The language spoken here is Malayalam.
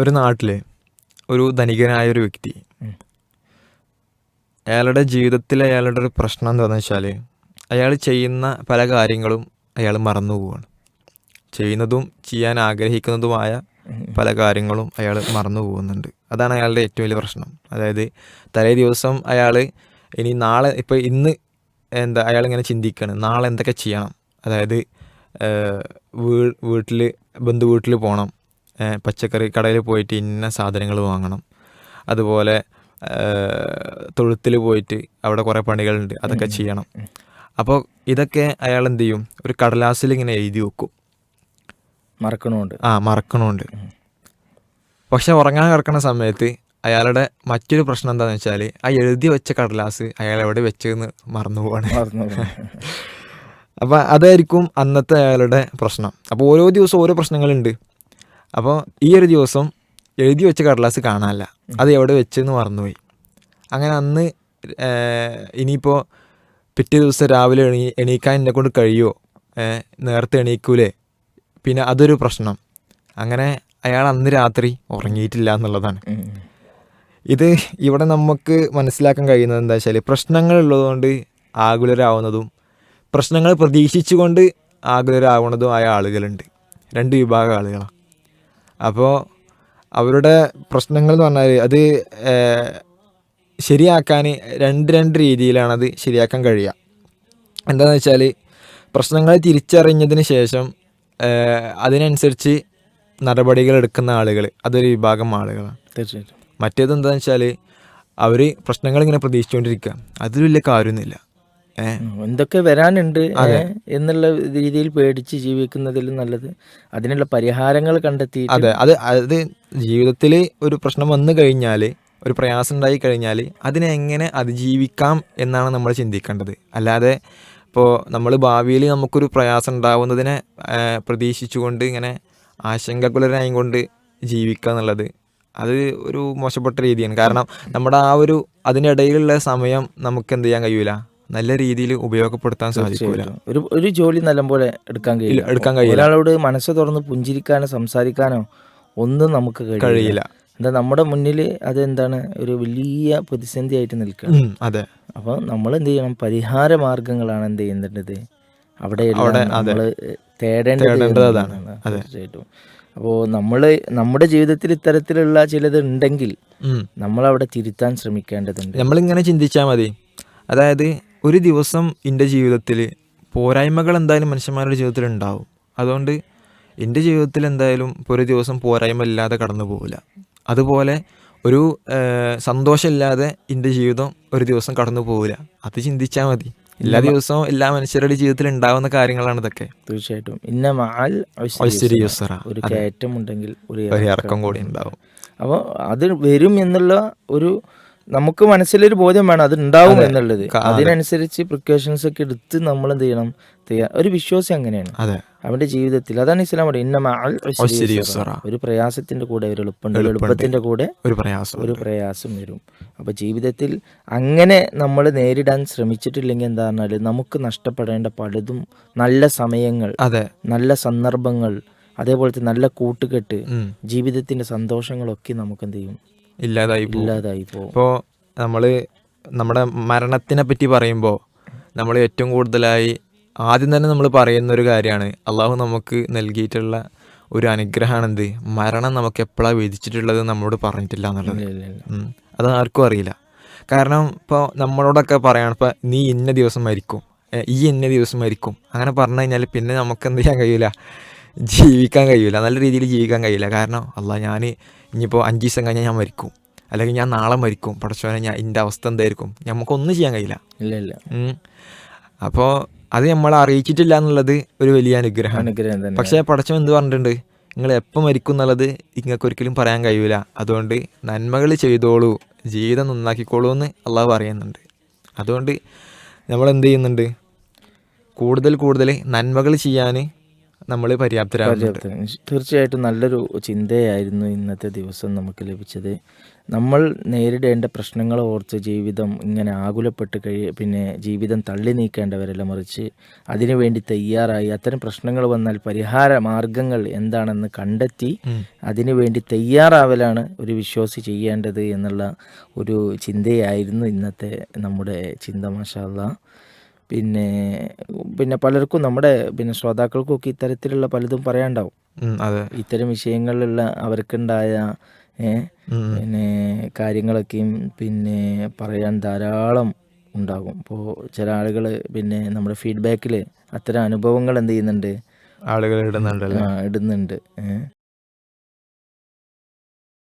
ഒരു നാട്ടിൽ ഒരു ധനികനായ ഒരു വ്യക്തി അയാളുടെ ജീവിതത്തിൽ അയാളുടെ ഒരു പ്രശ്നം എന്താണെന്ന് വെച്ചാൽ അയാൾ ചെയ്യുന്ന പല കാര്യങ്ങളും അയാൾ മറന്നു പോവുകയാണ് ചെയ്യുന്നതും ചെയ്യാൻ ആഗ്രഹിക്കുന്നതുമായ പല കാര്യങ്ങളും അയാൾ മറന്നു പോകുന്നുണ്ട്. അതാണ് അയാളുടെ ഏറ്റവും വലിയ പ്രശ്നം. അതായത് തലേ ദിവസം അയാൾ ഇനി നാളെ ഇപ്പോൾ ഇന്ന് എന്താ അയാൾ ഇങ്ങനെ ചിന്തിക്കുകയാണ് നാളെ എന്തൊക്കെ ചെയ്യണം? അതായത് വീ വീട്ടിൽ ബന്ധു വീട്ടിൽ പോകണം പച്ചക്കറി കടയിൽ പോയിട്ട് ഇന്ന സാധനങ്ങൾ വാങ്ങണം. അതുപോലെ തൊഴുത്തിൽ പോയിട്ട് അവിടെ കുറേ പണികളുണ്ട്. അതൊക്കെ ചെയ്യണം. അപ്പോൾ ഇതൊക്കെ അയാൾ എന്ത് ചെയ്യും? ഒരു കടലാസിൽ ഇങ്ങനെ എഴുതി വെക്കും. മറക്കണമുണ്ട് ആ മറക്കണമുണ്ട് പക്ഷെ ഉറങ്ങാൻ കിടക്കുന്ന സമയത്ത് അയാളുടെ മറ്റൊരു പ്രശ്നം എന്താണെന്ന് വെച്ചാൽ ആ എഴുതി വെച്ച കടലാസ് അയാൾ എവിടെ വെച്ചതെന്ന് മറന്നു പോവാണ്. അപ്പോൾ അതായിരിക്കും അന്നത്തെ അയാളുടെ പ്രശ്നം. അപ്പോൾ ഓരോ ദിവസവും ഓരോ പ്രശ്നങ്ങളുണ്ട്. അപ്പോൾ ഈ ഒരു ദിവസം എഴുതി വെച്ച കടലാസ് കാണാനല്ല. അത് എവിടെ വെച്ചെന്ന് മറന്നുപോയി. അങ്ങനെ അന്ന് ഇനിയിപ്പോൾ പിറ്റേ ദിവസം രാവിലെ എണീ എണീക്കാൻ എന്നെ കൊണ്ട് കഴിയുമോ നേരത്തെ എണീക്കൂലേ? പിന്നെ അതൊരു പ്രശ്നം. അങ്ങനെ അയാൾ അന്ന് രാത്രി ഉറങ്ങിയിട്ടില്ല എന്നുള്ളതാണ്. ഇത് ഇവിടെ നമുക്ക് മനസ്സിലാക്കാൻ കഴിയുന്നത് എന്താ വെച്ചാൽ പ്രശ്നങ്ങൾ ഉള്ളതുകൊണ്ട് ആകുലരാവുന്നതും പ്രശ്നങ്ങൾ പ്രതീക്ഷിച്ചുകൊണ്ട് ആകുലരാവുന്നതും ആയ ആളുകളുണ്ട്. രണ്ട് വിഭാഗം ആളുകളാണ്. അപ്പോൾ അവരുടെ പ്രശ്നങ്ങൾ എന്ന് പറഞ്ഞാൽ അത് ശരിയാക്കാൻ രണ്ട് രണ്ട് രീതിയിലാണത് ശരിയാക്കാൻ കഴിയുക. എന്താണെന്ന് വെച്ചാൽ പ്രശ്നങ്ങൾ തിരിച്ചറിഞ്ഞതിന് ശേഷം അതിനനുസരിച്ച് നടപടികൾ എടുക്കുന്ന ആളുകൾ അതൊരു വിഭാഗം ആളുകളാണ്. തീർച്ചയായിട്ടും. മറ്റേത് എന്താണെന്ന് വെച്ചാൽ അവർ പ്രശ്നങ്ങൾ ഇങ്ങനെ പ്രതീക്ഷിച്ചുകൊണ്ടിരിക്കുക അതിൽ വലിയ കാര്യമൊന്നുമില്ല. എന്തൊക്കെ വരാനുണ്ട് എന്നുള്ള രീതിയിൽ പേടിച്ച് ജീവിക്കുന്നതിൽ നല്ലത്. അതിനുള്ള പരിഹാരങ്ങൾ കണ്ടെത്തി അതെ അത് അത് ജീവിതത്തിൽ ഒരു പ്രശ്നം വന്നു കഴിഞ്ഞാൽ ഒരു പ്രയാസം ഉണ്ടായി കഴിഞ്ഞാൽ അതിനെ എങ്ങനെ അതിജീവിക്കാം എന്നാണ് നമ്മൾ ചിന്തിക്കേണ്ടത്. അല്ലാതെ ഇപ്പോൾ നമ്മൾ ഭാവിയിൽ നമുക്കൊരു പ്രയാസം ഉണ്ടാവുന്നതിനെ പ്രതീക്ഷിച്ചുകൊണ്ട് ഇങ്ങനെ ആശങ്കകുലരായി കൊണ്ട് ജീവിക്കുക എന്നുള്ളത് അത് ഒരു മോശപ്പെട്ട രീതിയാണ്. കാരണം നമ്മുടെ ആ ഒരു അതിനിടയിലുള്ള സമയം നമുക്ക് എന്ത് ചെയ്യാൻ കഴിയൂല? നല്ല രീതിയിൽ ഉപയോഗപ്പെടുത്താൻ സാധിക്കില്ല ഒരു ഒരു ജോലി നല്ലപോലെ എടുക്കാൻ കഴിയില്ല. എടുക്കാൻ കഴിയില്ല. ഒരാളോട് മനസ്സ് തുറന്ന് പുഞ്ചിരിക്കാനോ സംസാരിക്കാനോ ഒന്നും നമുക്ക് കഴിയില്ല. എന്താ നമ്മുടെ മുന്നിൽ അതെന്താണ് ഒരു വലിയ പ്രതിസന്ധി ആയിട്ട് നിൽക്കുക അതെ. അപ്പോൾ നമ്മൾ എന്ത് ചെയ്യണം? പരിഹാര മാർഗങ്ങളാണ് എന്ത് ചെയ്യുന്നുണ്ടത് അവിടെ അവിടെ. നമ്മൾ തേടേണ്ടത്. തീർച്ചയായിട്ടും. അപ്പോൾ നമ്മൾ നമ്മുടെ ജീവിതത്തിൽ ഇത്തരത്തിലുള്ള ചിലത് ഉണ്ടെങ്കിൽ നമ്മൾ നമ്മളവിടെ തിരുത്താൻ ശ്രമിക്കേണ്ടതുണ്ട്. നമ്മളിങ്ങനെ ചിന്തിച്ചാൽ മതി. അതായത് ഒരു ദിവസം എന്റെ ജീവിതത്തിൽ പോരായ്മകൾ എന്തായാലും മനുഷ്യന്മാരുടെ ജീവിതത്തിൽ ഉണ്ടാവും. അതുകൊണ്ട് എന്റെ ജീവിതത്തിൽ എന്തായാലും ഒരു ദിവസം പോരായ്മ ഇല്ലാതെ കടന്നു പോകില്ല അതുപോലെ ഒരു സന്തോഷമില്ലാതെ എന്റെ ജീവിതം ഒരു ദിവസം കടന്നു പോകില്ല അത് ചിന്തിച്ചാൽ മതി. എല്ലാ ദിവസവും എല്ലാ മനുഷ്യരുടെ ജീവിതത്തിൽ ഉണ്ടാവുന്ന കാര്യങ്ങളാണ് ഇതൊക്കെ. തീർച്ചയായിട്ടും. ഒരു. കയറ്റം ഉണ്ടെങ്കിൽ ഒരു ഇറക്കം കൂടി ഉണ്ടാവും. അപ്പോൾ അത് വരും എന്നുള്ള ഒരു നമുക്ക് മനസ്സിലൊരു ബോധ്യം വേണം അത് ഉണ്ടാവും എന്നുള്ളത്. അതിനനുസരിച്ച് പ്രിക്കോഷൻസ് ഒക്കെ എടുത്ത് നമ്മൾ എന്ത് ചെയ്യണം ഒരു വിശ്വാസം അങ്ങനെയാണ്. അവന്റെ ജീവിതത്തിൽ അതാണ് ഇസ്ലാം. ഒരു പ്രയാസത്തിന്റെ കൂടെ ഒരു എളുപ്പമുണ്ട്. എളുപ്പത്തിന്റെ കൂടെ ഒരു പ്രയാസം. ഒരു പ്രയാസം വരും. അപ്പൊ ജീവിതത്തിൽ അങ്ങനെ നമ്മൾ നേരിടാൻ ശ്രമിച്ചിട്ടില്ലെങ്കിൽ എന്താ പറഞ്ഞാൽ നമുക്ക് നഷ്ടപ്പെടേണ്ട പലതും നല്ല സമയങ്ങൾ നല്ല സന്ദർഭങ്ങൾ അതേപോലത്തെ നല്ല കൂട്ടുകെട്ട്. ജീവിതത്തിന്റെ സന്തോഷങ്ങളൊക്കെ നമുക്ക് എന്ത് ചെയ്യും ഇല്ലാതായി ഇല്ലാതായി പോകും. ഇപ്പോൾ നമ്മൾ നമ്മുടെ മരണത്തിനെ പറ്റി പറയുമ്പോൾ നമ്മൾ ഏറ്റവും കൂടുതലായി ആദ്യം തന്നെ നമ്മൾ പറയുന്ന ഒരു കാര്യമാണ് അള്ളാഹു നമുക്ക് നൽകിയിട്ടുള്ള ഒരു അനുഗ്രഹമാണ് എന്ത് മരണം നമുക്ക് എപ്പോഴാണ് വിധിച്ചിട്ടുള്ളത് നമ്മളോട് പറഞ്ഞിട്ടില്ല എന്നുള്ളത്. അത് ആർക്കും അറിയില്ല. കാരണം ഇപ്പോൾ നമ്മളോടൊക്കെ പറയാണ് ഇപ്പം നീ ഇന്ന ദിവസം മരിക്കും. ഈ ഇന്ന ദിവസം മരിക്കും. അങ്ങനെ പറഞ്ഞു കഴിഞ്ഞാൽ പിന്നെ നമുക്ക് എന്ത് ചെയ്യാൻ കഴിയില്ല ജീവിക്കാൻ കഴിയില്ല നല്ല രീതിയിൽ ജീവിക്കാൻ കഴിയില്ല കാരണം അല്ല ഞാൻ ഇനിയിപ്പോൾ അഞ്ച് ദിവസം കഴിഞ്ഞാൽ ഞാൻ മരിക്കും. അല്ലെങ്കിൽ ഞാൻ നാളെ മരിക്കും. പടച്ചോനെ ഞാൻ എന്റെ അവസ്ഥ എന്തായിരിക്കും? നമുക്കൊന്നും ചെയ്യാൻ കഴിയില്ല. ഇല്ല ഇല്ല. അപ്പോൾ അത് നമ്മൾ അറിയിച്ചിട്ടില്ല എന്നുള്ളത് ഒരു വലിയ അനുഗ്രഹം അനുഗ്രഹം പക്ഷേ പടച്ചവൻ എന്ത് പറഞ്ഞിട്ടുണ്ട്? നിങ്ങൾ എപ്പോൾ മരിക്കും എന്നുള്ളത് നിങ്ങൾക്ക് ഒരിക്കലും പറയാൻ കഴിയില്ല അതുകൊണ്ട് നന്മകൾ ചെയ്തോളൂ. ജീവിതം നന്നാക്കിക്കോളൂ എന്ന് അള്ളാഹ് പറയുന്നുണ്ട്. അതുകൊണ്ട് നമ്മൾ എന്ത് ചെയ്യുന്നുണ്ട്? കൂടുതൽ കൂടുതൽ നന്മകൾ ചെയ്യാൻ നമ്മൾ പര്യാപ്തരാകുന്നുണ്ട്. തീർച്ചയായിട്ടും നല്ലൊരു ചിന്തയായിരുന്നു ഇന്നത്തെ ദിവസം നമുക്ക് ലഭിച്ചത്. നമ്മൾ നേരിടേണ്ട പ്രശ്നങ്ങൾ ഓർത്ത് ജീവിതം ഇങ്ങനെ ആകുലപ്പെട്ട് കഴിയ പിന്നെ ജീവിതം തള്ളി നീക്കേണ്ടവരല്ല മറിച്ച് അതിനുവേണ്ടി തയ്യാറായി അത്തരം പ്രശ്നങ്ങൾ വന്നാൽ പരിഹാര മാർഗങ്ങൾ എന്താണെന്ന് കണ്ടെത്തി അതിനുവേണ്ടി തയ്യാറാവലാണ് ഒരു വിശ്വാസി ചെയ്യേണ്ടത് എന്നുള്ള ഒരു ചിന്തയായിരുന്നു ഇന്നത്തെ നമ്മുടെ ചിന്ത മാഷാല്ല പിന്നെ പിന്നെ പലർക്കും നമ്മുടെ പിന്നെ ശ്രോതാക്കൾക്കൊക്കെ ഇത്തരത്തിലുള്ള പലതും പറയാണ്ടാവും ഇത്തരം വിഷയങ്ങളിലുള്ള അവർക്കുണ്ടായ. പിന്നെ കാര്യങ്ങളൊക്കെയും പിന്നെ പറയാൻ ധാരാളം ഉണ്ടാകും. ഇപ്പോൾ ചില ആളുകൾ പിന്നെ നമ്മുടെ ഫീഡ്ബാക്കിൽ അത്തരം അനുഭവങ്ങൾ എന്ത് ചെയ്യുന്നുണ്ട്? ആളുകൾ ഇടുന്നുണ്ട് ഇടുന്നുണ്ട്.